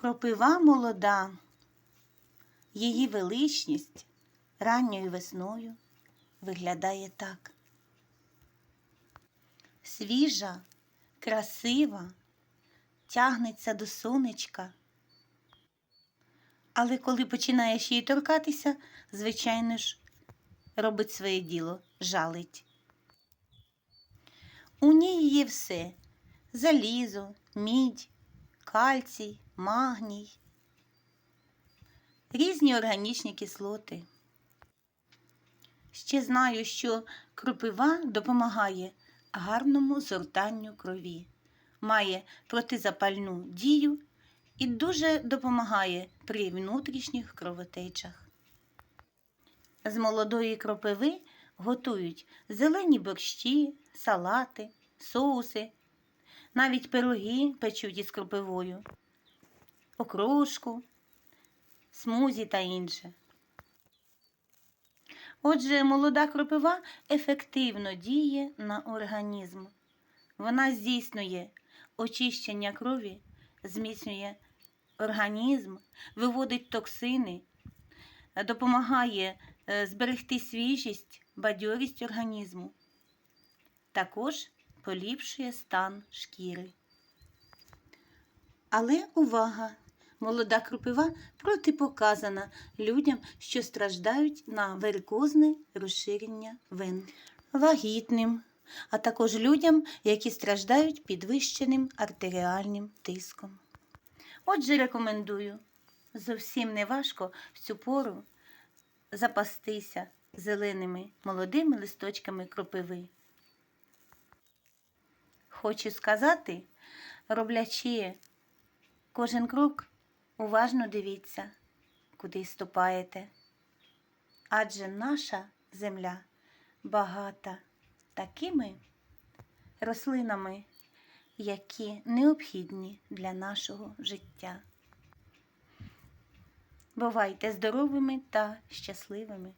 Кропива молода, її величність ранньою весною виглядає так. Свіжа, красива, тягнеться до сонечка. Але коли починаєш її торкатися, звичайно ж, робить своє діло, жалить. У ній є все залізо, мідь, кальцій, магній, різні органічні кислоти. Ще знаю, що кропива допомагає гарному згортанню крові, має протизапальну дію і дуже допомагає при внутрішніх кровотечах. З молодої кропиви готують зелені борщі, салати, соуси, навіть пироги печуть із кропивою, окрошку, смузі та інше. Отже, молода кропива ефективно діє на організм. Вона здійснює очищення крові, зміцнює організм, виводить токсини, допомагає е, зберегти свіжість, бадьорість організму. Також поліпшує стан шкіри. Але увага! Молода кропива протипоказана людям, що страждають на варикозне розширення вен, вагітним, а також людям, які страждають підвищеним артеріальним тиском. Отже, рекомендую зовсім не важко в цю пору запастися зеленими молодими листочками кропиви. Хочу сказати, роблячи кожен крок, уважно дивіться, куди ступаєте. Адже наша земля багата такими рослинами, які необхідні для нашого життя. Бувайте здоровими та щасливими!